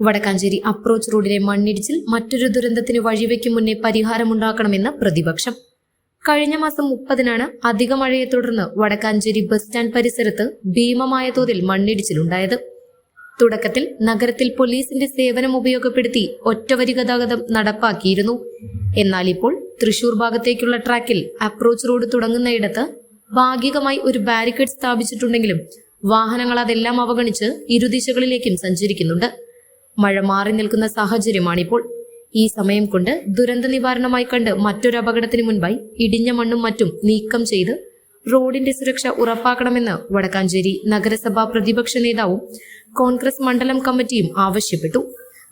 Vadakkanchery approach റോഡിലെ മണ്ണിടിച്ചിൽ മറ്റൊരു ദുരന്തത്തിന് വഴിവെക്കും മുന്നേ പരിഹാരമുണ്ടാക്കണമെന്ന് പ്രതിപക്ഷം. കഴിഞ്ഞ മാസം മുപ്പതിനാണ് അധിക മഴയെ തുടർന്ന് വടക്കാഞ്ചേരി ബസ് സ്റ്റാൻഡ് പരിസരത്ത് ഭീമമായ തോതിൽ മണ്ണിടിച്ചിലുണ്ടായത്. തുടക്കത്തിൽ നഗരത്തിൽ പോലീസിന്റെ സേവനം ഉപയോഗപ്പെടുത്തി ഒറ്റവരി ഗതാഗതം നടപ്പാക്കിയിരുന്നു. എന്നാൽ ഇപ്പോൾ തൃശൂർ ഭാഗത്തേക്കുള്ള ട്രാക്കിൽ അപ്രോച്ച് റോഡ് തുടങ്ങുന്നയിടത്ത് ഭാഗികമായി ഒരു ബാരിക്കേഡ് സ്ഥാപിച്ചിട്ടുണ്ടെങ്കിലും വാഹനങ്ങൾ അതെല്ലാം അവഗണിച്ച് ഇരുദിശകളിലേക്കും സഞ്ചരിക്കുന്നുണ്ട്. മഴ മാറി നിൽക്കുന്ന സാഹചര്യമാണിപ്പോൾ ഈ സമയം കൊണ്ട് ദുരന്ത നിവാരണമായി കണ്ട് മറ്റൊരു അപകടത്തിന് മുൻപായി ഇടിഞ്ഞ മണ്ണും മറ്റും നീക്കം ചെയ്ത് റോഡിന്റെ സുരക്ഷ ഉറപ്പാക്കണമെന്ന് വടക്കാഞ്ചേരി നഗരസഭാ പ്രതിപക്ഷ നേതാവും കോൺഗ്രസ് മണ്ഡലം കമ്മിറ്റിയും ആവശ്യപ്പെട്ടു.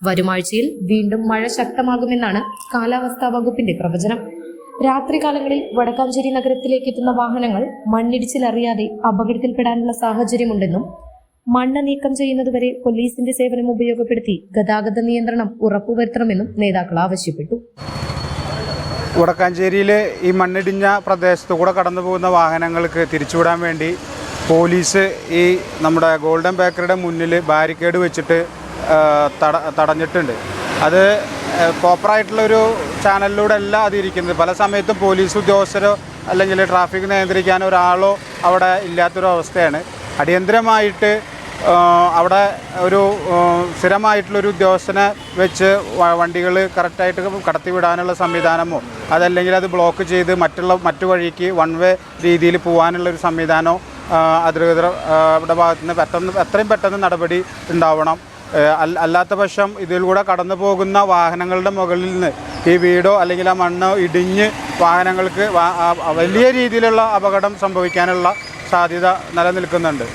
വരുമാഴ്ചയിൽ വീണ്ടും മഴ ശക്തമാകുമെന്നാണ് കാലാവസ്ഥാ വകുപ്പിന്റെ പ്രവചനം. രാത്രികാലങ്ങളിൽ വടക്കാഞ്ചേരി നഗരത്തിലേക്ക് എത്തുന്ന വാഹനങ്ങൾ മണ്ണിടിച്ചിലറിയാതെ അപകടത്തിൽപ്പെടാനുള്ള സാഹചര്യമുണ്ടെന്നും മണ്ണ് നീക്കം ചെയ്യുന്നതുവരെ പോലീസിന്റെ സേവനം ഉപയോഗപ്പെടുത്തി ഗതാഗത നിയന്ത്രണം ഉറപ്പുവരുത്തണമെന്നും നേതാക്കൾ ആവശ്യപ്പെട്ടു. വടക്കാഞ്ചേരിയിലെ ഈ മണ്ണിടിഞ്ഞ പ്രദേശത്തു കൂടെ കടന്നു പോകുന്ന വാഹനങ്ങൾക്ക് തിരിച്ചുവിടാൻ വേണ്ടി പോലീസ് ഈ നമ്മുടെ ഗോൾഡൻ ബേക്കറിയുടെ മുന്നിൽ ബാരിക്കേഡ് വെച്ചിട്ട് തട തടഞ്ഞിട്ടുണ്ട്. അത് പ്രോപ്പറായിട്ടുള്ളൊരു ചാനലിലൂടെ അല്ല അത് ഇരിക്കുന്നത് പല സമയത്തും പോലീസ് ഉദ്യോഗസ്ഥരോ അല്ലെങ്കിൽ ട്രാഫിക് നിയന്ത്രിക്കാൻ ഒരാളോ അവിടെ ഇല്ലാത്തൊരു അവസ്ഥയാണ് അടിയന്തരമായിട്ട് അവിടെ ഒരു സ്ഥിരമായിട്ടുള്ളൊരു ഉദ്യോഗസ്ഥനെ വെച്ച് വണ്ടികൾ കറക്റ്റായിട്ട് കടത്തിവിടാനുള്ള സംവിധാനമോ അതല്ലെങ്കിൽ അത് ബ്ലോക്ക് ചെയ്ത് മറ്റുള്ള മറ്റു വഴിക്ക് വൺ വേ രീതിയിൽ പോകാനുള്ളൊരു സംവിധാനമോ അവിടെ ഭാഗത്ത് നിന്ന് പെട്ടെന്ന് എത്രയും പെട്ടെന്ന് നടപടി ഉണ്ടാവണം. അല്ലാത്ത പക്ഷം ഇതിലൂടെ കടന്നു പോകുന്ന വാഹനങ്ങളുടെ മുകളിൽ നിന്ന് ഈ വീടോ അല്ലെങ്കിൽ ആ മണ്ണോ ഇടിഞ്ഞ് വാഹനങ്ങൾക്ക് വലിയ രീതിയിലുള്ള അപകടം സംഭവിക്കാനുള്ള സാധ്യത നിലനിൽക്കുന്നുണ്ട്.